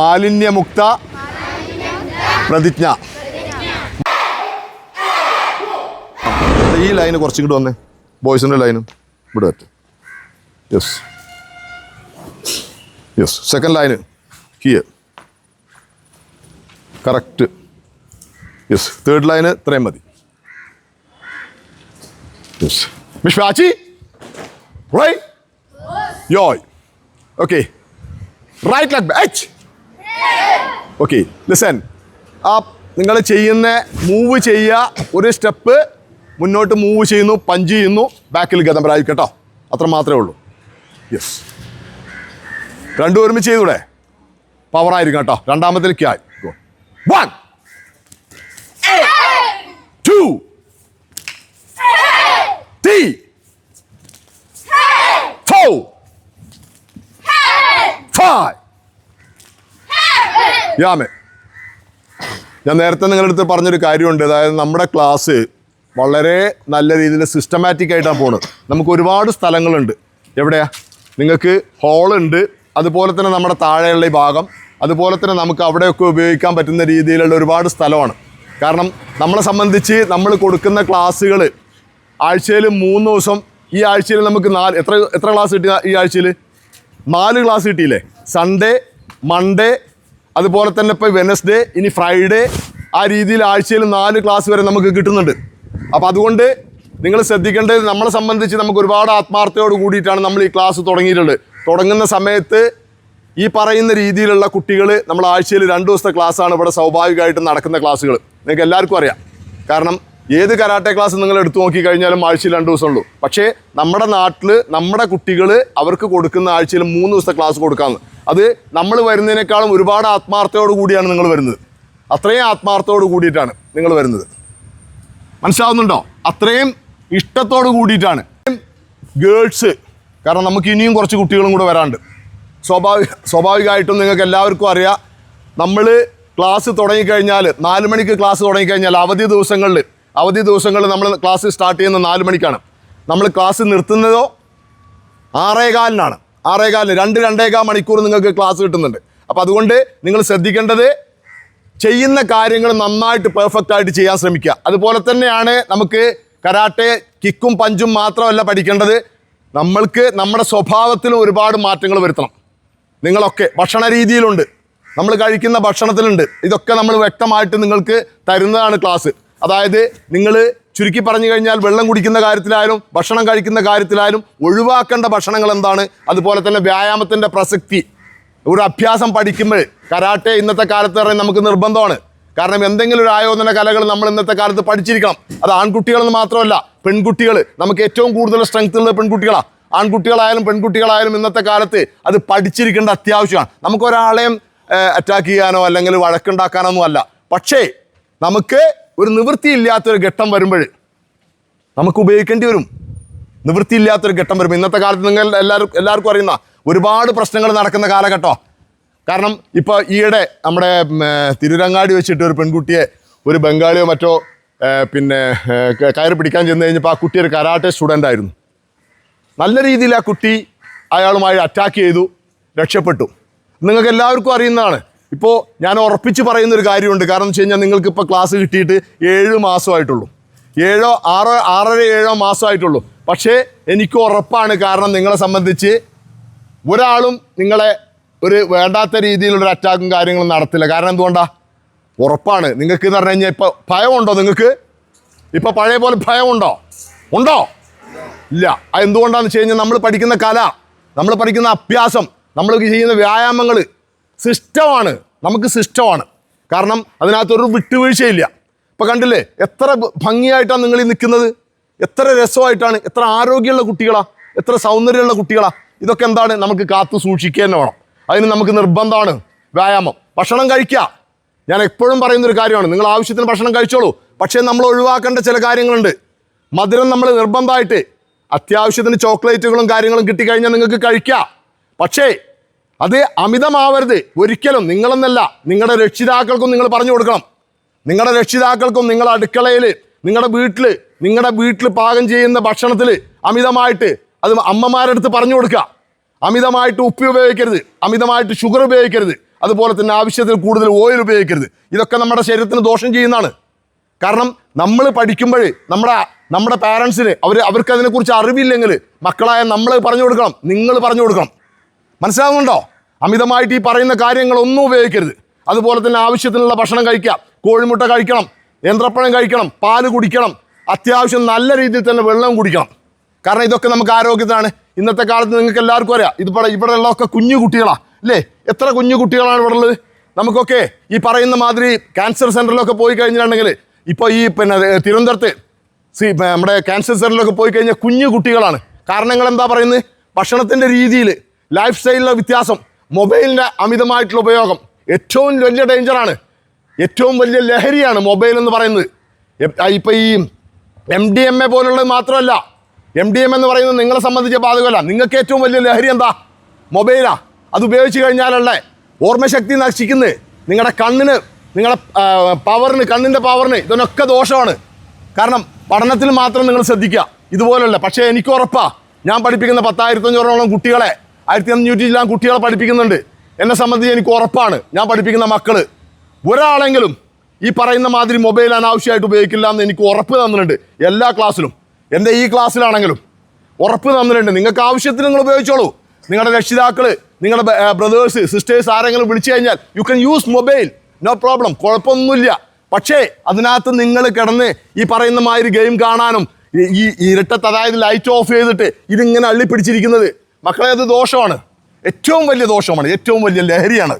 മാലിന്യമുക്ത പ്രതിജ്ഞ. ഈ ലൈന് കുറച്ചും കൂടി വന്നേ. ബോയ്സിന്റെ ലൈനും ഇവിടെ പറ്റും yes yes second line here correct yes third line ഇത്രയും മതി. യെസ് ഷാച്ചി right യോയ് okay right leg H okay listen ആ നിങ്ങൾ ചെയ്യുന്ന മൂവ് ചെയ്യുക. ഒരു സ്റ്റെപ്പ് മുന്നോട്ട് മൂവ് ചെയ്യുന്നു പഞ്ച് ചെയ്യുന്നു ബാക്കിൽ ഗതമ്പരായി കേട്ടോ. അത്ര മാത്രമേ ഉള്ളൂ. യെസ് രണ്ടും ഒരുമിച്ച് ചെയ്തൂടെ? പവറായിരിക്കും കേട്ടോ. രണ്ടാമത്തിലേക്ക് ആയി. One two three four five യാമേ ഞാൻ നേരത്തെ നിങ്ങളുടെ അടുത്ത് പറഞ്ഞൊരു കാര്യമുണ്ട്. അതായത് നമ്മുടെ ക്ലാസ് വളരെ നല്ല രീതിയിൽ സിസ്റ്റമാറ്റിക് ആയിട്ടാണ് പോണത്. നമുക്ക് ഒരുപാട് സ്ഥലങ്ങളുണ്ട്. എവിടെയാ? നിങ്ങൾക്ക് ഹോളുണ്ട് അതുപോലെ തന്നെ നമ്മുടെ താഴെയുള്ള ഈ ഭാഗം. അതുപോലെ തന്നെ നമുക്ക് അവിടെയൊക്കെ ഉപയോഗിക്കാൻ പറ്റുന്ന രീതിയിലുള്ള ഒരുപാട് സ്ഥലമാണ്. കാരണം നമ്മളെ സംബന്ധിച്ച് നമ്മൾ കൊടുക്കുന്ന ക്ലാസ്സുകൾ ആഴ്ചയിൽ മൂന്ന് ദിവസം ഈ ആഴ്ചയിൽ നമുക്ക് നാല് എത്ര എത്ര ക്ലാസ് കിട്ടി ഈ ആഴ്ചയിൽ? നാല് ക്ലാസ് കിട്ടിയില്ലേ? സൺഡേ മൺഡേ അതുപോലെ തന്നെ ഇപ്പോൾ വെനസ്ഡേ ഇനി ഫ്രൈഡേ ആ രീതിയിൽ ആഴ്ചയിൽ നാല് ക്ലാസ് വരെ നമുക്ക് കിട്ടുന്നുണ്ട്. അപ്പോൾ അതുകൊണ്ട് നിങ്ങൾ ശ്രദ്ധിക്കേണ്ടത് നമ്മളെ സംബന്ധിച്ച് നമുക്ക് ഒരുപാട് ആത്മാർത്ഥയോട് കൂടിയിട്ടാണ് നമ്മൾ ഈ ക്ലാസ് തുടങ്ങിയിട്ടുള്ളത്. തുടങ്ങുന്ന സമയത്ത് ഈ പറയുന്ന രീതിയിലുള്ള കുട്ടികൾ നമ്മൾ ആഴ്ചയിൽ രണ്ട് ദിവസത്തെ ക്ലാസ്സാണ് ഇവിടെ സ്വാഭാവികമായിട്ടും നടക്കുന്ന ക്ലാസ്സുകൾ നിങ്ങൾക്ക് എല്ലാവർക്കും അറിയാം. കാരണം ഏത് കരാട്ടെ ക്ലാസ് നിങ്ങൾ എടുത്തു നോക്കി കഴിഞ്ഞാലും ആഴ്ചയിൽ രണ്ട് ദിവസം ഉള്ളൂ പക്ഷേ നമ്മുടെ നാട്ടിൽ നമ്മുടെ കുട്ടികൾ അവർക്ക് കൊടുക്കുന്ന ആഴ്ചയിൽ മൂന്ന് ദിവസത്തെ ക്ലാസ് കൊടുക്കാമെന്ന് അത് നമ്മൾ വരുന്നതിനേക്കാളും ഒരുപാട് ആത്മാർത്ഥയോട് കൂടിയാണ് നിങ്ങൾ വരുന്നത്. അത്രയും ആത്മാർത്ഥയോട് കൂടിയിട്ടാണ് നിങ്ങൾ വരുന്നത്. മനസ്സിലാവുന്നുണ്ടോ? അത്രയും ഇഷ്ടത്തോട് കൂടിയിട്ടാണ്. ഗേൾസ് കാരണം നമുക്ക് ഇനിയും കുറച്ച് കുട്ടികളും കൂടെ വരാണ്ട് സ്വാഭാവിക സ്വാഭാവികമായിട്ടും നിങ്ങൾക്ക് എല്ലാവർക്കും അറിയാം. നമ്മൾ ക്ലാസ് തുടങ്ങിക്കഴിഞ്ഞാൽ നാല് മണിക്ക് ക്ലാസ് തുടങ്ങിക്കഴിഞ്ഞാൽ അവധി ദിവസങ്ങളിൽ അവധി ദിവസങ്ങളിൽ നമ്മൾ ക്ലാസ് സ്റ്റാർട്ട് ചെയ്യുന്നത് നാല് മണിക്കാണ്. നമ്മൾ ക്ലാസ് നിർത്തുന്നതോ ആറേകാലിനാണ്. ആറേകാലിന് രണ്ട് രണ്ടേകാൽ മണിക്കൂർ നിങ്ങൾക്ക് ക്ലാസ് കിട്ടുന്നുണ്ട്. അപ്പോൾ അതുകൊണ്ട് നിങ്ങൾ ശ്രദ്ധിക്കേണ്ടത് ചെയ്യുന്ന കാര്യങ്ങൾ നന്നായിട്ട് പെർഫെക്റ്റ് ആയിട്ട് ചെയ്യാൻ ശ്രമിക്കുക. അതുപോലെ തന്നെയാണ് നമുക്ക് കരാട്ടെ കിക്കും പഞ്ചും മാത്രമല്ല പഠിക്കേണ്ടത്. നമ്മൾക്ക് നമ്മുടെ സ്വഭാവത്തിലും ഒരുപാട് മാറ്റങ്ങൾ വരുത്തണം. നിങ്ങളൊക്കെ ഭക്ഷണ രീതിയിലുണ്ട്. നമ്മൾ കഴിക്കുന്ന ഭക്ഷണത്തിലുണ്ട്. ഇതൊക്കെ നമ്മൾ വ്യക്തമായിട്ട് നിങ്ങൾക്ക് തരുന്നതാണ് ക്ലാസ്. അതായത് നിങ്ങൾ ചുരുക്കി പറഞ്ഞു കഴിഞ്ഞാൽ വെള്ളം കുടിക്കുന്ന കാര്യത്തിലായാലും ഭക്ഷണം കഴിക്കുന്ന കാര്യത്തിലായാലും ഒഴിവാക്കേണ്ട ഭക്ഷണങ്ങൾ എന്താണ്? അതുപോലെ തന്നെ വ്യായാമത്തിന്റെ പ്രസക്തി. ഒരു അഭ്യാസം പഠിക്കുമ്പോൾ കരാട്ടെ ഇന്നത്തെ കാലത്ത് പറയുന്നത് നമുക്ക് നിർബന്ധമാണ്. കാരണം എന്തെങ്കിലും ഒരു ആയോധന കലകൾ നമ്മൾ ഇന്നത്തെ കാലത്ത് പഠിച്ചിരിക്കണം. അത് ആൺകുട്ടികളെന്ന് മാത്രമല്ല പെൺകുട്ടികൾ. നമുക്ക് ഏറ്റവും കൂടുതൽ സ്ട്രെങ്ത് ഉള്ളത് പെൺകുട്ടികളാണ് ആൺകുട്ടികളായാലും പെൺകുട്ടികളായാലും ഇന്നത്തെ കാലത്ത് അത് പഠിച്ചിരിക്കേണ്ട അത്യാവശ്യമാണ്. നമുക്ക് ഒരാളെയും അറ്റാക്ക് ചെയ്യാനോ അല്ലെങ്കിൽ വഴക്കുണ്ടാക്കാനോ ഒന്നും അല്ല. പക്ഷേ നമുക്ക് ഒരു നിവൃത്തിയില്ലാത്തൊരു ഘട്ടം വരുമ്പോൾ നമുക്ക് ഉപയോഗിക്കേണ്ടി വരും. നിവൃത്തിയില്ലാത്തൊരു ഘട്ടം വരും ഇന്നത്തെ കാലത്ത് നിങ്ങൾ എല്ലാവർക്കും എല്ലാവർക്കും അറിയുന്ന ഒരുപാട് പ്രശ്നങ്ങൾ നടക്കുന്ന കാലഘട്ടം. കാരണം ഇപ്പോൾ ഈയിടെ നമ്മുടെ തിരുരങ്ങാടി വെച്ചിട്ട് ഒരു പെൺകുട്ടിയെ ഒരു ബംഗാളിയോ മറ്റോ പിന്നെ കയറി പിടിക്കാൻ ചെന്ന് കഴിഞ്ഞപ്പോൾ ആ കുട്ടി ഒരു കരാട്ടെ സ്റ്റുഡന്റ് ആയിരുന്നു. നല്ല രീതിയിൽ ആ കുട്ടി അയാളുമായി അറ്റാക്ക് ചെയ്തു രക്ഷപ്പെട്ടു. നിങ്ങൾക്ക് എല്ലാവർക്കും അറിയുന്നതാണ്. ഇപ്പോൾ ഞാൻ ഉറപ്പിച്ച് പറയുന്ന ഒരു കാര്യമുണ്ട്. കാരണം വെച്ച് കഴിഞ്ഞാൽ നിങ്ങൾക്ക് ഇപ്പോൾ ക്ലാസ് കിട്ടിയിട്ട് ഏഴ് മാസമായിട്ടുള്ളൂ. ഏഴോ ആറോ ആറര ഏഴോ മാസമായിട്ടുള്ളൂ. പക്ഷേ എനിക്ക് ഉറപ്പാണ് കാരണം നിങ്ങളെ സംബന്ധിച്ച് ഒരാളും നിങ്ങളെ ഒരു വേണ്ടാത്ത രീതിയിലുള്ള അറ്റാക്കും കാര്യങ്ങളും നടത്തില്ല. കാരണം എന്തുകൊണ്ടാ? ഉറപ്പാണ്. നിങ്ങൾക്ക് എന്ന് പറഞ്ഞു കഴിഞ്ഞാൽ ഇപ്പോൾ ഭയമുണ്ടോ നിങ്ങൾക്ക്? ഇപ്പോൾ പഴയ പോലെ ഭയമുണ്ടോ? ഉണ്ടോ? ഇല്ല. അത് എന്തുകൊണ്ടാന്ന് വെച്ച് കഴിഞ്ഞാൽ നമ്മൾ പഠിക്കുന്ന കല നമ്മൾ പഠിക്കുന്ന അഭ്യാസം നമ്മൾ ചെയ്യുന്ന വ്യായാമങ്ങൾ സിസ്റ്റമാണ് നമുക്ക് സിസ്റ്റമാണ് കാരണം അതിനകത്തൊരു വിട്ടുവീഴ്ചയില്ല. ഇപ്പം കണ്ടില്ലേ? എത്ര ഭംഗിയായിട്ടാണ് നിങ്ങൾ ഈ നിൽക്കുന്നത്? എത്ര രസമായിട്ടാണ്? എത്ര ആരോഗ്യമുള്ള കുട്ടികളാ? എത്ര സൗന്ദര്യമുള്ള കുട്ടികളാ? ഇതൊക്കെ എന്താണ്? നമുക്ക് കാത്തു സൂക്ഷിക്കുക തന്നെ വേണം. അതിന് നമുക്ക് നിർബന്ധമാണ് വ്യായാമം. ഭക്ഷണം കഴിക്കുക. ഞാൻ എപ്പോഴും പറയുന്നൊരു കാര്യമാണ്. നിങ്ങൾ ആവശ്യത്തിന് ഭക്ഷണം കഴിച്ചോളൂ. പക്ഷേ നമ്മൾ ഒഴിവാക്കേണ്ട ചില കാര്യങ്ങളുണ്ട്. മധുരം നമ്മൾ നിർബന്ധമായിട്ട് അത്യാവശ്യത്തിന് ചോക്ലേറ്റുകളും കാര്യങ്ങളും കിട്ടിക്കഴിഞ്ഞാൽ നിങ്ങൾക്ക് കഴിക്കാം. പക്ഷേ അത് അമിതമാവരുത്. ഒരിക്കലും നിങ്ങളെന്നല്ല നിങ്ങളുടെ രക്ഷിതാക്കൾക്കും നിങ്ങൾ പറഞ്ഞു കൊടുക്കണം. നിങ്ങളുടെ രക്ഷിതാക്കൾക്കും നിങ്ങളുടെ അടുക്കളയിൽ നിങ്ങളുടെ വീട്ടിൽ നിങ്ങളുടെ വീട്ടിൽ പാകം ചെയ്യുന്ന ഭക്ഷണത്തിൽ അമിതമായിട്ട് അത് അമ്മമാരുടെ അടുത്ത് പറഞ്ഞു കൊടുക്കുക. അമിതമായിട്ട് ഉപ്പി ഉപയോഗിക്കരുത്. അമിതമായിട്ട് ഷുഗർ ഉപയോഗിക്കരുത്. അതുപോലെ തന്നെ ആവശ്യത്തിൽ കൂടുതൽ ഓയിൽ ഉപയോഗിക്കരുത്. ഇതൊക്കെ നമ്മുടെ ശരീരത്തിന് ദോഷം ചെയ്യുന്നതാണ്. കാരണം നമ്മൾ പഠിക്കുമ്പോൾ നമ്മുടെ നമ്മുടെ പാരൻസിന് അവർ അവർക്ക് അതിനെക്കുറിച്ച് അറിവില്ലെങ്കിൽ മക്കളായ നമ്മൾ പറഞ്ഞു കൊടുക്കണം. നിങ്ങൾ പറഞ്ഞു കൊടുക്കണം. മനസ്സിലാവുന്നുണ്ടോ? അമിതമായിട്ട് ഈ പറയുന്ന കാര്യങ്ങളൊന്നും ഉപയോഗിക്കരുത്. അതുപോലെ തന്നെ ആവശ്യത്തിനുള്ള ഭക്ഷണം കഴിക്കാം. കോഴിമുട്ട കഴിക്കണം. യന്ത്രപ്പഴം കഴിക്കണം. പാൽ കുടിക്കണം. അത്യാവശ്യം നല്ല രീതിയിൽ തന്നെ വെള്ളം കുടിക്കണം. കാരണം ഇതൊക്കെ നമുക്ക് ആരോഗ്യത്തിനാണ്. ഇന്നത്തെ കാലത്ത് നിങ്ങൾക്ക് എല്ലാവർക്കും അറിയാം. ഇതിപ്പോൾ ഇവിടെ ഉള്ളതൊക്കെ കുഞ്ഞു കുട്ടികളാണ് അല്ലേ? എത്ര കുഞ്ഞു കുട്ടികളാണ് ഇവിടെ ഉള്ളത്? നമുക്കൊക്കെ ഈ പറയുന്ന മാതിരി ക്യാൻസർ സെന്ററിലൊക്കെ പോയി കഴിഞ്ഞിട്ടുണ്ടെങ്കിൽ ഇപ്പോൾ ഈ പിന്നെ തിരുവനന്തപുരത്ത് സി നമ്മുടെ ക്യാൻസർ സെന്ററിലൊക്കെ പോയി കഴിഞ്ഞാൽ കുഞ്ഞു കുട്ടികളാണ്. കാരണങ്ങൾ എന്താ പറയുന്നത്? ഭക്ഷണത്തിന്റെ രീതിയിൽ ലൈഫ് സ്റ്റൈലിലെ വ്യത്യാസം. മൊബൈലിന്റെ അമിതമായിട്ടുള്ള ഉപയോഗം. ഏറ്റവും വലിയ ഡേഞ്ചറാണ് ഏറ്റവും വലിയ ലഹരിയാണ് മൊബൈൽ എന്ന് പറയുന്നത്. ഇപ്പം ഈ എം ഡി എം എ പോലുള്ളത് മാത്രമല്ല. എം ഡി എം എന്ന് പറയുന്നത് നിങ്ങളെ സംബന്ധിച്ച ബാധകമല്ല. നിങ്ങൾക്ക് ഏറ്റവും വലിയ ലഹരി എന്താ? മൊബൈലാ അത് ഉപയോഗിച്ച് കഴിഞ്ഞാലല്ലേ ഓർമ്മശക്തി നശിക്കുന്നത് നിങ്ങളുടെ കണ്ണിന് നിങ്ങളുടെ പവറിന് കണ്ണിന്റെ പവറിന് ഇതിനൊക്കെ ദോഷമാണ്. കാരണം പഠനത്തിൽ മാത്രം നിങ്ങൾ ശ്രദ്ധിക്കുക. ഇതുപോലല്ല. പക്ഷേ എനിക്ക് ഉറപ്പാണ് ഞാൻ പഠിപ്പിക്കുന്ന പത്തായിരത്തഞ്ഞൂറോളം കുട്ടികളെ ആയിരത്തി അഞ്ഞൂറ്റി ചില്ലാം കുട്ടികളെ പഠിപ്പിക്കുന്നുണ്ട്. എന്നെ സംബന്ധിച്ച് എനിക്ക് ഉറപ്പാണ്. ഞാൻ പഠിപ്പിക്കുന്ന മക്കൾ. ഒരാളെങ്കിലും ഈ പറയുന്ന മാതിരി മൊബൈൽ അനാവശ്യമായിട്ട് ഉപയോഗിക്കില്ല എന്ന് എനിക്ക് ഉറപ്പ് തന്നിട്ടുണ്ട് എല്ലാ ക്ലാസ്സിലും എന്റെ ഈ ക്ലാസ്സിലാണെങ്കിലും ഉറപ്പ് തന്നിട്ടുണ്ട്. നിങ്ങൾക്ക് ആവശ്യത്തിന് നിങ്ങൾ ഉപയോഗിച്ചോളൂ. നിങ്ങളുടെ രക്ഷിതാക്കൾ നിങ്ങളുടെ ബ്രദേഴ്സ് സിസ്റ്റേഴ്സ് ആരെങ്കിലും വിളിച്ചു കഴിഞ്ഞാൽ you can use mobile no problem കുഴപ്പമൊന്നുമില്ല. പക്ഷേ അതിനകത്ത് നിങ്ങൾ കിടന്ന് ഈ പറയുന്ന മാതിരി ഗെയിം കാണാനും ഈ ഇരട്ടത്ത് അതായത് ലൈറ്റ് ഓഫ് ചെയ്തിട്ട് ഇതിങ്ങനെ അള്ളിപ്പിടിച്ചിരിക്കുന്നത് മക്കളെ അത് ദോഷമാണ്. ഏറ്റവും വലിയ ദോഷമാണ്. ഏറ്റവും വലിയ ലഹരിയാണ്.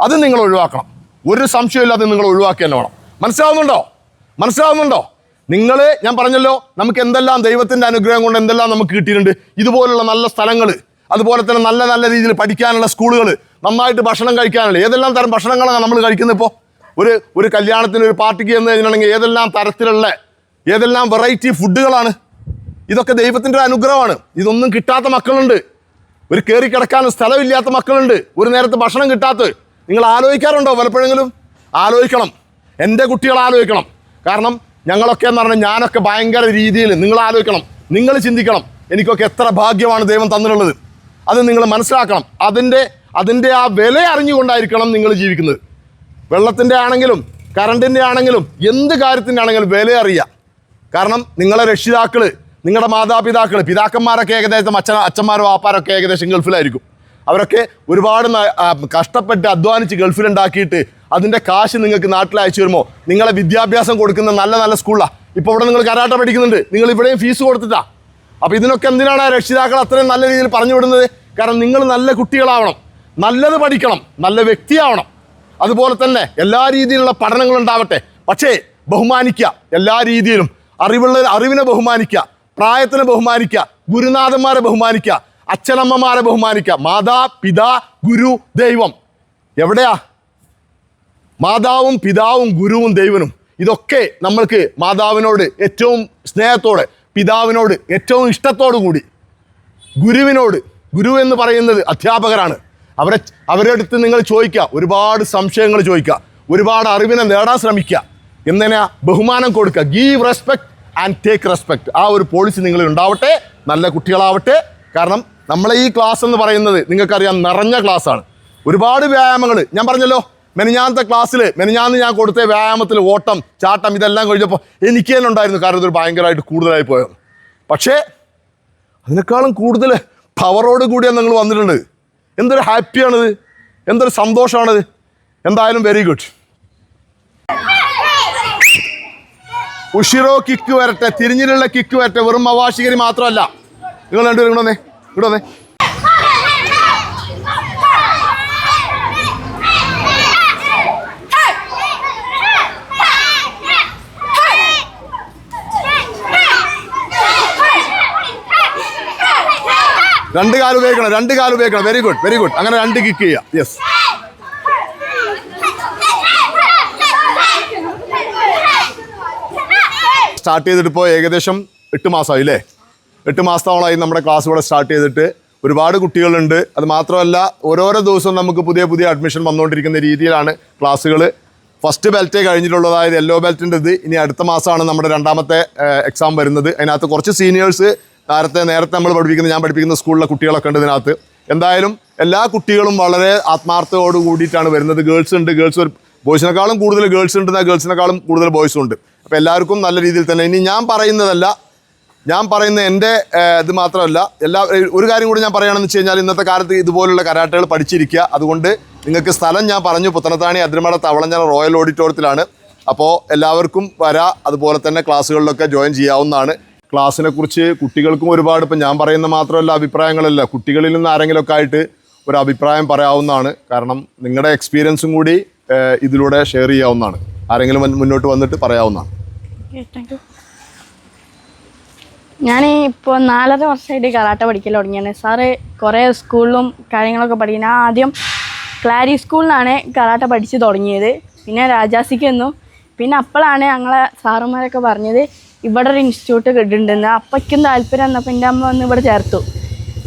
അത് നിങ്ങൾ ഒഴിവാക്കണം. ഒരു സംശയമില്ലാതെ നിങ്ങൾ ഒഴിവാക്കി തന്നെ വേണം. മനസ്സിലാവുന്നുണ്ടോ? മനസ്സിലാവുന്നുണ്ടോ? നിങ്ങൾ ഞാൻ പറഞ്ഞല്ലോ നമുക്ക് എന്തെല്ലാം ദൈവത്തിന്റെ അനുഗ്രഹം കൊണ്ട് എന്തെല്ലാം നമുക്ക് കിട്ടിയിട്ടുണ്ട്. ഇതുപോലുള്ള നല്ല സ്ഥലങ്ങൾ അതുപോലെ തന്നെ നല്ല നല്ല രീതിയിൽ പഠിക്കാനുള്ള സ്കൂളുകൾ നന്നായിട്ട് ഭക്ഷണം കഴിക്കാനുള്ള ഏതെല്ലാം തരം ഭക്ഷണങ്ങളാണ് നമ്മൾ കഴിക്കുന്നത് ഇപ്പോൾ ഒരു ഒരു കല്യാണത്തിന് ഒരു പാർട്ടിക്ക് എന്ന് കഴിഞ്ഞിട്ടുണ്ടെങ്കിൽ ഏതെല്ലാം തരത്തിലുള്ള ഏതെല്ലാം വെറൈറ്റി ഫുഡുകളാണ് ഇതൊക്കെ ദൈവത്തിന്റെ അനുഗ്രഹമാണ്. ഇതൊന്നും കിട്ടാത്ത മക്കളുണ്ട്. ഒരു കയറി കിടക്കാൻ സ്ഥലമില്ലാത്ത മക്കളുണ്ട്. ഒരു നേരത്തെ ഭക്ഷണം കിട്ടാത്ത. നിങ്ങൾ ആലോചിക്കാറുണ്ടോ പലപ്പോഴെങ്കിലും ആലോചിക്കണം. എന്റെ കുട്ടികൾ ആലോചിക്കണം. കാരണം ഞങ്ങളൊക്കെ എന്ന് പറഞ്ഞാൽ ഞാനൊക്കെ ഭയങ്കര രീതിയിൽ നിങ്ങൾ ആലോചിക്കണം. നിങ്ങൾ ചിന്തിക്കണം. എനിക്കൊക്കെ എത്ര ഭാഗ്യമാണ് ദൈവം തന്നിട്ടുള്ളത്. അത് നിങ്ങൾ മനസ്സിലാക്കണം. അതിന്റെ അതിന്റെ ആ വില അറിഞ്ഞുകൊണ്ടായിരിക്കണം നിങ്ങൾ ജീവിക്കുന്നത്. വെള്ളത്തിന്റെ ആണെങ്കിലും കറണ്ടിന്റെ ആണെങ്കിലും എന്ത് കാര്യത്തിന്റെ ആണെങ്കിലും വില അറിയുക. കാരണം നിങ്ങളെ രക്ഷിതാക്കൾ നിങ്ങളുടെ മാതാപിതാക്കൾ പിതാക്കന്മാരൊക്കെ ഏകദേശം അച്ഛൻ അച്ഛന്മാരും ആപ്പാരൊക്കെ ഏകദേശം ഗൾഫിലായിരിക്കും. അവരൊക്കെ ഒരുപാട് കഷ്ടപ്പെട്ട് അധ്വാനിച്ച് ഗൾഫിലുണ്ടാക്കിയിട്ട് അതിന്റെ കാശ് നിങ്ങൾക്ക് നാട്ടിൽ അയച്ചു വരുമ്പോൾ നിങ്ങളെ വിദ്യാഭ്യാസം കൊടുക്കുന്ന നല്ല നല്ല സ്കൂളാണ് ഇപ്പോൾ ഇവിടെ നിങ്ങൾ കരാട്ട പഠിക്കുന്നുണ്ട്. നിങ്ങൾ ഇവിടെയും ഫീസ് കൊടുത്തിട്ടാ. അപ്പോൾ ഇതിനൊക്കെ എന്തിനാണ് രക്ഷിതാക്കൾ അത്രയും നല്ല രീതിയിൽ പറഞ്ഞു വിടുന്നത്? കാരണം നിങ്ങൾ നല്ല കുട്ടികളാവണം. നല്ലത് പഠിക്കണം. നല്ല വ്യക്തിയാവണം. അതുപോലെ തന്നെ എല്ലാ രീതിയിലുള്ള പഠനങ്ങളുണ്ടാവട്ടെ. പക്ഷേ ബഹുമാനിക്കുക. എല്ലാ രീതിയിലും അറിവുള്ള അറിവിനെ ബഹുമാനിക്കുക. പ്രായത്തിനെ ബഹുമാനിക്കുക ഗുരുനാഥന്മാരെ ബഹുമാനിക്കുക അച്ഛനമ്മമാരെ ബഹുമാനിക്കുക മാതാ പിതാ ഗുരു ദൈവം. എവിടെയാ? മാതാവും പിതാവും ഗുരുവും ദൈവനും. ഇതൊക്കെ നമ്മൾക്ക് മാതാവിനോട് ഏറ്റവും സ്നേഹത്തോടെ പിതാവിനോട് ഏറ്റവും ഇഷ്ടത്തോടു കൂടി ഗുരുവിനോട് ഗുരു എന്ന് പറയുന്നത് അധ്യാപകരാണ്. അവരെ അവരുടെ അടുത്ത് നിങ്ങൾ ചോദിക്കുക ഒരുപാട് സംശയങ്ങൾ ചോദിക്കുക ഒരുപാട് അറിവിനെ നേടാൻ ശ്രമിക്കുക എന്നതിനാ ബഹുമാനം കൊടുക്കുക give respect and take respect ആ ഒരു പോളിസി നിങ്ങളിൽ ഉണ്ടാവട്ടെ നല്ല കുട്ടികളാവട്ടെ. കാരണം നമ്മളെ ഈ ക്ലാസ് എന്ന് പറയുന്നത് നിങ്ങൾക്കറിയാം നിറഞ്ഞ ക്ലാസ്സാണ് ഒരുപാട് വ്യായാമങ്ങൾ. ഞാൻ പറഞ്ഞല്ലോ മെനിഞ്ഞാന്നത്തെ ക്ലാസ്സിൽ മെനിഞ്ഞാന്ന് ഞാൻ കൊടുത്ത വ്യായാമത്തിൽ ഓട്ടം ചാട്ടം ഇതെല്ലാം കഴിഞ്ഞപ്പോൾ എനിക്ക് തന്നെ ഉണ്ടായിരുന്നു കാരണം ഇതൊരു ഭയങ്കരമായിട്ട് കൂടുതലായി പോയത്. പക്ഷേ അതിനേക്കാളും കൂടുതൽ പവറോട് കൂടിയാണ് നിങ്ങൾ വന്നിട്ടുണ്ട്. എന്തൊരു ഹാപ്പിയാണിത് എന്തൊരു സന്തോഷമാണിത് എന്തായാലും വെരി ഗുഡ് ഉഷിറോ കിക്ക് വരട്ടെ തിരിഞ്ഞിലുള്ള കിക്ക് വരട്ടെ വെറും അവാശികരി മാത്രമല്ല. നിങ്ങൾ രണ്ടുപേരും ഇങ്ങോട്ട് വന്നേ ഇങ്ങോട്ട് വന്നേ. രണ്ട് കാൽ ഉപയോഗിക്കണം രണ്ട് കാൽ ഉപയോഗിക്കണം. വെരി ഗുഡ് വെരി ഗുഡ് അങ്ങനെ രണ്ട് കിക്ക് ചെയ്യാം. യെസ് സ്റ്റാർട്ട് ചെയ്തിട്ട് ഇപ്പോൾ ഏകദേശം എട്ട് മാസമായി അല്ലേ എട്ട് മാസത്തോളമായി നമ്മുടെ ക്ലാസ് ഇവിടെ സ്റ്റാർട്ട് ചെയ്തിട്ട് ഒരുപാട് കുട്ടികളുണ്ട്. അത് മാത്രമല്ല ഓരോരോ ദിവസവും നമുക്ക് പുതിയ പുതിയ അഡ്മിഷൻ വന്നുകൊണ്ടിരിക്കുന്ന രീതിയിലാണ് ക്ലാസ്സുകൾ ഫസ്റ്റ് ബെൽറ്റേ കഴിഞ്ഞിട്ടുള്ളത് അതായത് യെല്ലോ ബെൽറ്റിന്റെ ഇത് ഇനി അടുത്ത മാസമാണ് നമ്മുടെ രണ്ടാമത്തെ എക്സാം വരുന്നത്. അതിനകത്ത് കുറച്ച് സീനിയേഴ്സ് നേരത്തെ നേരത്തെ നമ്മൾ പഠിപ്പിക്കുന്ന ഞാൻ പഠിപ്പിക്കുന്ന സ്കൂളിലെ കുട്ടികളൊക്കെ ഉണ്ട് ഇതിനകത്ത്. എന്തായാലും എല്ലാ കുട്ടികളും വളരെ ആത്മാർത്ഥതയോട് കൂടിയിട്ടാണ് വരുന്നത്. ഗേൾസ് ഉണ്ട് ഗേൾസ് ബോയ്സിനേക്കാളും കൂടുതൽ ഗേൾസ് ഉണ്ട് എന്നാൽ ഗേൾസിനേക്കാളും കൂടുതൽ ബോയ്സും ഉണ്ട്. അപ്പോൾ എല്ലാവർക്കും നല്ല രീതിയിൽ തന്നെ. ഇനി ഞാൻ പറയുന്നതല്ല. ഞാൻ പറയുന്ന എന്റെ ഇത് മാത്രമല്ല. എല്ലാ ഒരു കാര്യം കൂടി ഞാൻ പറയുകയാണെന്ന് വെച്ച് കഴിഞ്ഞാൽ ഇന്നത്തെ കാലത്ത് ഇതുപോലുള്ള കരാട്ടകൾ പഠിച്ചിരിക്കുക. അതുകൊണ്ട് നിങ്ങൾക്ക് സ്ഥലം ഞാൻ പറഞ്ഞു. പുത്തനത്താണി അതിരമട തവളഞ്ഞാൽ റോയൽ ഓഡിറ്റോറിയത്തിലാണ്. അപ്പോൾ എല്ലാവർക്കും വരാ. അതുപോലെ തന്നെ ക്ലാസ്സുകളിലൊക്കെ ജോയിൻ ചെയ്യാവുന്നതാണ്. ക്ലാസ്സിനെ കുറിച്ച് കുട്ടികൾക്കും ഒരുപാട് ഇപ്പം ഞാൻ പറയുന്ന മാത്രമല്ല അഭിപ്രായങ്ങളല്ല. കുട്ടികളിൽ നിന്ന് ആരെങ്കിലുമൊക്കെ ആയിട്ട് ഒരു അഭിപ്രായം പറയാവുന്നതാണ്. കാരണം നിങ്ങളുടെ എക്സ്പീരിയൻസും കൂടി ഇതിലൂടെ ഷെയർ ചെയ്യാവുന്നതാണ്. ആരെങ്കിലും മുന്നോട്ട് വന്നിട്ട് പറയാവുന്നതാണ്. ഞാൻ ഇപ്പോൾ നാലര വർഷമായിട്ട് കറാട്ട പഠിക്കൽ തുടങ്ങിയാണ്. സാറ് കുറേ സ്കൂളിലും കാര്യങ്ങളൊക്കെ പഠിക്കുന്നത് ആദ്യം ക്ലാരി സ്കൂളിലാണ് കറാട്ട പഠിച്ച് തുടങ്ങിയത്. പിന്നെ രാജാസിക്ക് വന്നു പിന്നെ അപ്പോഴാണ് ഞങ്ങളെ സാറുമാരൊക്കെ പറഞ്ഞത് ഇവിടെ ഒരു ഇൻസ്റ്റിറ്റ്യൂട്ട് കിട്ടുന്നുണ്ടെന്ന് അപ്പയ്ക്കും താല്പര്യം വന്നപ്പോൾ എന്റെ അമ്മ വന്ന് ഇവിടെ ചേർത്തു.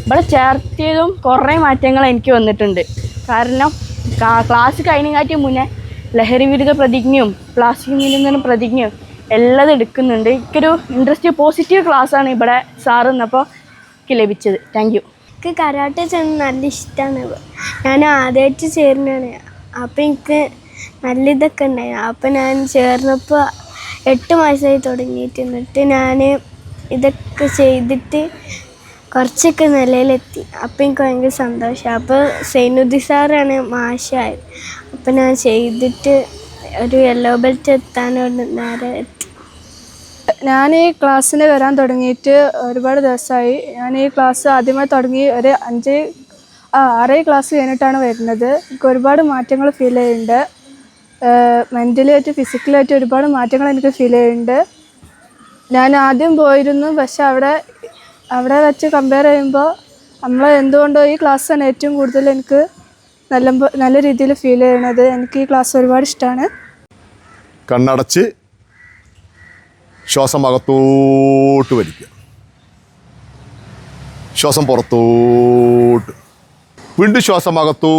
ഇവിടെ ചേർത്തിയതും കുറേ മാറ്റങ്ങൾ എനിക്ക് വന്നിട്ടുണ്ട്. കാരണം ക്ലാസ് കഴിഞ്ഞ കാറ്റി മുന്നേ ലഹരി വിരുദ്ധ പ്രതിജ്ഞയും പ്ലാസ്റ്റിക് വിരുദ്ധ പ്രതിജ്ഞയും എല്ലാം എടുക്കുന്നുണ്ട്. എനിക്കൊരു ഇൻട്രസ്റ്റ് പോസിറ്റീവ് ക്ലാസ്സാണ് ഇവിടെ സാറ് എന്നപ്പോൾ എനിക്ക് ലഭിച്ചത്. താങ്ക് യു എനിക്ക് കരാട്ടെ ചെന്ന് നല്ല ഇഷ്ടമാണ് ഞാൻ ആദ്യമായിട്ട് ചേരുന്നതാണ് അപ്പം എനിക്ക് നല്ല ഇതൊക്കെ ഉണ്ടായി. അപ്പം ഞാൻ ചേർന്നപ്പോൾ എട്ട് മാസമായി തുടങ്ങിയിട്ട് എന്നിട്ട് ഞാൻ ഇതൊക്കെ ചെയ്തിട്ട് കുറച്ചൊക്കെ നിലയിലെത്തി. അപ്പം എനിക്ക് ഭയങ്കര സന്തോഷം. അപ്പോൾ സൈനുദ്ദി സാറാണ് മാഷായത്. അപ്പം ഞാൻ ചെയ്തിട്ട് ഒരു യെല്ലോ ബെൽറ്റ് എത്താനോട് നേരെ ഞാൻ ഈ ക്ലാസ്സിന് വരാൻ തുടങ്ങിയിട്ട് ഒരുപാട് ദിവസമായി. ഞാൻ ഈ ക്ലാസ് ആദ്യമായി തുടങ്ങി ഒരു അഞ്ച് ആ ആറേ ക്ലാസ് കഴിഞ്ഞിട്ടാണ് വരുന്നത്. എനിക്ക് ഒരുപാട് മാറ്റങ്ങൾ ഫീൽ ചെയ്യുന്നുണ്ട്. മെന്റലിയായിട്ട് ഫിസിക്കലായിട്ട് ഒരുപാട് മാറ്റങ്ങൾ എനിക്ക് ഫീൽ ചെയ്യുന്നുണ്ട്. ഞാൻ ആദ്യം പോയിരുന്നു പക്ഷെ അവിടെ അവിടെ വെച്ച് കമ്പയർ ചെയ്യുമ്പോൾ നമ്മൾ എന്തുകൊണ്ടോ ഈ ക്ലാസ്സാണ് ഏറ്റവും കൂടുതൽ എനിക്ക് നല്ല നല്ല രീതിയിൽ ഫീൽ ചെയ്യണത് എനിക്ക് ഈ ക്ലാസ് ഒരുപാട് ഇഷ്ടമാണ് കണ്ണടച്ച് ശ്വാസം അകത്തോട്ട് വലിക്കുക. ശ്വാസം പുറത്തോട്ട്. വീണ്ടും ശ്വാസം അകത്തോട്ട്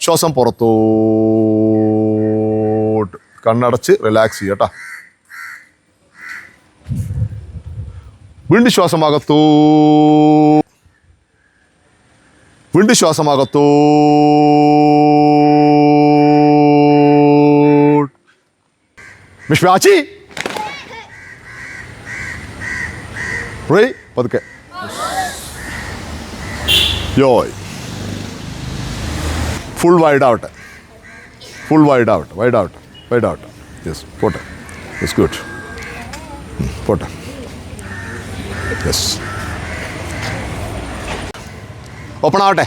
ശ്വാസം പുറത്തോട്ട്. കണ്ണടച്ച് റിലാക്സ് ചെയ്യട്ടാ വീണ്ടും ശ്വാസം അകത്തോ വീണ്ടും ശ്വാസം അകത്തോ മിഷ്മാച്ചി റേയ് പതുക്കെ. യോയ് ഫുൾ വൈഡ് ആവട്ടെ ഫുൾ വൈഡ് ആവട്ടെ വൈഡ് ആവട്ടെ വൈഡ് ആവട്ടെ യെസ് പോട്ടെ. യെസ് ഗുഡ് പോട്ടെ. യെസ് ഓപ്പൺ ആവട്ടെ.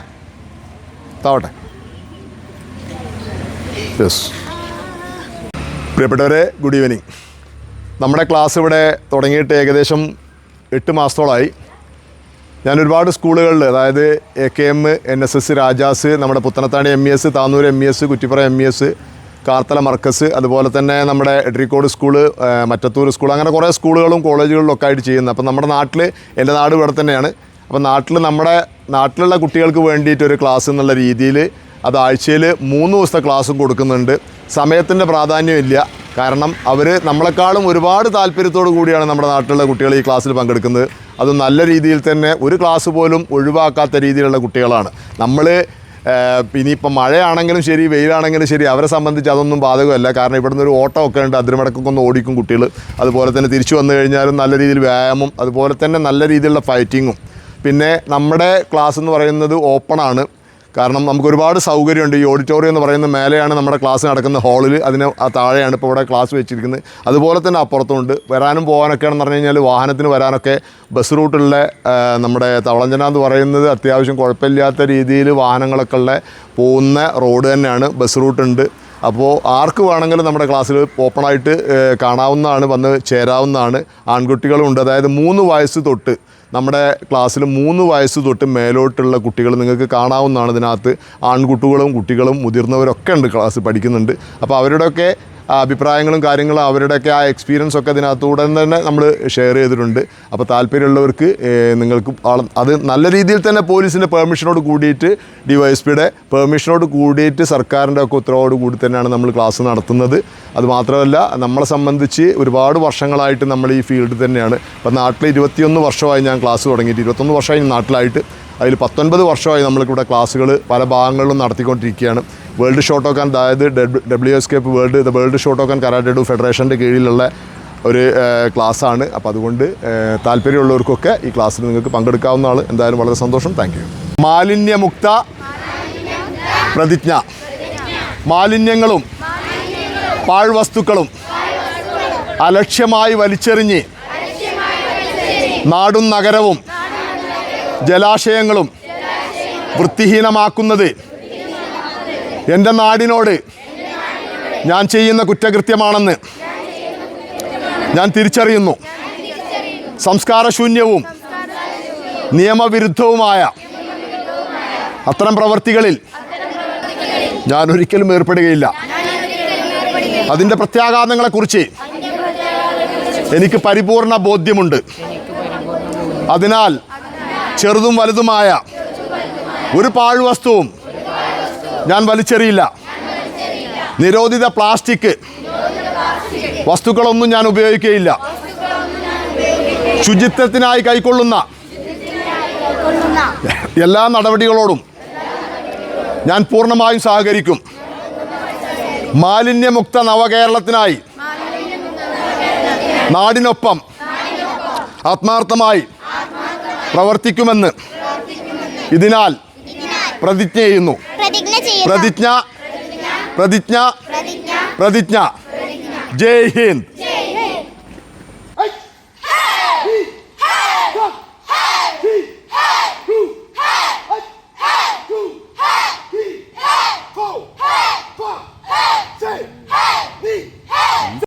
താവട്ടെ യെസ് പ്രിയപ്പെട്ടവരെ ഗുഡ് ഈവനിങ് നമ്മുടെ ക്ലാസ് ഇവിടെ തുടങ്ങിയിട്ട് ഏകദേശം എട്ട് മാസത്തോളമായി ഞാൻ ഒരുപാട് സ്കൂളുകളിൽ അതായത് A K M N S S Rajas നമ്മുടെ Puthanathani M E S Tanur M E S Kuttippura M E S Karthala Markaz അതുപോലെ തന്നെ നമ്മുടെ എഡ്രിക്കോട് സ്കൂൾ മറ്റത്തൂർ സ്കൂൾ അങ്ങനെ കുറേ സ്കൂളുകളും കോളേജുകളിലും ഒക്കെ ആയിട്ട് ചെയ്യുന്നത്. അപ്പം നമ്മുടെ നാട്ടിൽ എന്റെ നാട് ഇവിടെ തന്നെയാണ്. അപ്പം നാട്ടിൽ നമ്മുടെ നാട്ടിലുള്ള കുട്ടികൾക്ക് വേണ്ടിയിട്ട് ഒരു ക്ലാസ് എന്നുള്ള രീതിയിൽ അത് ആഴ്ചയിൽ മൂന്ന് ദിവസത്തെ ക്ലാസ്സും കൊടുക്കുന്നുണ്ട്. സമയത്തിന്റെ പ്രാധാന്യമില്ല കാരണം അവർ നമ്മളെക്കാളും ഒരുപാട് താല്പര്യത്തോടു കൂടിയാണ് നമ്മുടെ നാട്ടിലുള്ള കുട്ടികൾ ഈ ക്ലാസ്സിൽ പങ്കെടുക്കുന്നത്. അത് നല്ല രീതിയിൽ തന്നെ ഒരു ക്ലാസ് പോലും ഒഴിവാക്കാത്ത രീതിയിലുള്ള കുട്ടികളാണ്. നമ്മൾ ഇനിയിപ്പോൾ മഴയാണെങ്കിലും ശരി വെയിലാണെങ്കിലും ശരി അവരെ സംബന്ധിച്ച് അതൊന്നും ബാധകമല്ല. കാരണം ഇവിടുന്ന് ഒരു ഓട്ടമൊക്കെ ഉണ്ട്. അതിരുമടക്കൊക്കെ ഒന്ന് ഓടിക്കും കുട്ടികൾ. അതുപോലെ തന്നെ തിരിച്ചു വന്നു കഴിഞ്ഞാലും നല്ല രീതിയിൽ വ്യായാമം അതുപോലെ തന്നെ നല്ല രീതിയിലുള്ള ഫൈറ്റിങ്ങും പിന്നെ നമ്മുടെ ക്ലാസ് എന്ന് പറയുന്നത് ഓപ്പണാണ് കാരണം നമുക്ക് ഒരുപാട് സൗകര്യമുണ്ട്. ഈ ഓഡിറ്റോറിയം എന്ന് പറയുന്ന മേലെയാണ് നമ്മുടെ ക്ലാസ് നടക്കുന്ന ഹാളിൽ അതിന് താഴെയാണ് ഇപ്പോൾ ഇവിടെ ക്ലാസ് വെച്ചിരിക്കുന്നത്. അതുപോലെ തന്നെ അപ്പുറത്തുണ്ട്. വരാനും പോകാനൊക്കെയാണെന്ന് പറഞ്ഞു കഴിഞ്ഞാൽ വാഹനത്തിന് വരാനൊക്കെ ബസ് റൂട്ടുള്ള നമ്മുടെ തവളഞ്ചന എന്ന് പറയുന്നത് അത്യാവശ്യം കുഴപ്പമില്ലാത്ത രീതിയിൽ വാഹനങ്ങളൊക്കെ ഉള്ള പോകുന്ന റോഡ് തന്നെയാണ്. ബസ് റൂട്ടുണ്ട് അപ്പോൾ ആർക്ക് വേണമെങ്കിലും നമ്മുടെ ക്ലാസ്സിൽ ഓപ്പണായിട്ട് കാണാവുന്നതാണ് വന്ന് ചേരാവുന്നതാണ്. ആൺകുട്ടികളും ഉണ്ട്. അതായത് മൂന്ന് വയസ്സ് തൊട്ട് നമ്മുടെ ക്ലാസ്സിൽ മൂന്ന് വയസ്സ് തൊട്ട് മേലോട്ടുള്ള കുട്ടികൾ നിങ്ങൾക്ക് കാണാവുന്നതാണ് ഇതിനകത്ത്. ആൺകുട്ടികളും കുട്ടികളും മുതിർന്നവരൊക്കെ ഉണ്ട് ക്ലാസ് പഠിക്കുന്നുണ്ട്. അപ്പോൾ അവരുടെയൊക്കെ അഭിപ്രായങ്ങളും കാര്യങ്ങളും അവരുടെയൊക്കെ ആ എക്സ്പീരിയൻസ് ഒക്കെ അതിനകത്തൂടെ തന്നെ നമ്മൾ ഷെയർ ചെയ്തിട്ടുണ്ട്. അപ്പോൾ താല്പര്യമുള്ളവർക്ക് നിങ്ങൾക്ക് അത് നല്ല രീതിയിൽ തന്നെ പോലീസിന്റെ പെർമിഷനോട് കൂടിയിട്ട് ഡി വൈ എസ് പിയുടെ പെർമിഷനോട് കൂടിയിട്ട് സർക്കാരിന്റെ ഒക്കെ ഉത്തരവോട് കൂടി തന്നെയാണ് നമ്മൾ ക്ലാസ് നടത്തുന്നത്. അത് മാത്രമല്ല നമ്മളെ സംബന്ധിച്ച് ഒരുപാട് വർഷങ്ങളായിട്ട് നമ്മൾ ഈ ഫീൽഡിൽ തന്നെയാണ്. ഇപ്പം നാട്ടിൽ ഇരുപത്തിയൊന്ന് വർഷമായി ഞാൻ ക്ലാസ് തുടങ്ങിയിട്ട്. ഇരുപത്തൊന്ന് വർഷമായി നാട്ടിലായിട്ട്. അതിൽ പത്തൊൻപത് വർഷമായി നമ്മൾക്കിവിടെ ക്ലാസ്സുകൾ പല ഭാഗങ്ങളിലും നടത്തിക്കൊണ്ടിരിക്കുകയാണ്. വേൾഡ് ഷോട്ടോക്കാൻ അതായത് W S Cape world the world Shotokan karate do ഫെഡറേഷന്റെ കീഴിലുള്ള ഒരു ക്ലാസ്സാണ്. അപ്പോൾ അതുകൊണ്ട് താല്പര്യമുള്ളവർക്കൊക്കെ ഈ ക്ലാസ്സിൽ നിങ്ങൾക്ക് പങ്കെടുക്കാവുന്നതാണ്. എന്തായാലും വളരെ സന്തോഷം. Thank you. മാലിന്യമുക്ത പ്രതിജ്ഞ. മാലിന്യങ്ങളും പാഴ്വസ്തുക്കളും അലക്ഷ്യമായി വലിച്ചെറിഞ്ഞ് നാടും നഗരവും ജലാശയങ്ങളും വൃത്തിഹീനമാക്കുന്നത് എന്റെ നാടിനോട് ഞാൻ ചെയ്യുന്ന കുറ്റകൃത്യമാണെന്ന് ഞാൻ തിരിച്ചറിയുന്നു. സംസ്കാരശൂന്യവും നിയമവിരുദ്ധവുമായ അത്തരം പ്രവർത്തികളിൽ ഞാൻ ഒരിക്കലും ഏർപ്പെടുകയില്ല. അതിന്റെ പ്രത്യാഘാതങ്ങളെക്കുറിച്ച് എനിക്ക് പരിപൂർണ ബോധ്യമുണ്ട്. അതിനാൽ ചെറുതും വലുതുമായ ഒരു പാഴ്വസ്തുവും ഞാൻ വലിച്ചെറിയില്ല. നിരോധിത പ്ലാസ്റ്റിക്. വസ്തുക്കളൊന്നും ഞാൻ ഉപയോഗിക്കുകയില്ല ശുചിത്വത്തിനായി കൈക്കൊള്ളുന്ന എല്ലാ നടപടികളോടും ഞാൻ പൂർണമായും സഹകരിക്കും. മാലിന്യമുക്ത നവകേരളത്തിനായി നാടിനൊപ്പം ആത്മാർത്ഥമായി പ്രവർത്തിക്കുമെന്ന് ഇതിനാൽ പ്രതിജ്ഞ ചെയ്യുന്നു. പ്രതിജ്ഞ പ്രതിജ്ഞ. പ്രതിജ്ഞ. ജയ് ഹിന്ദ്.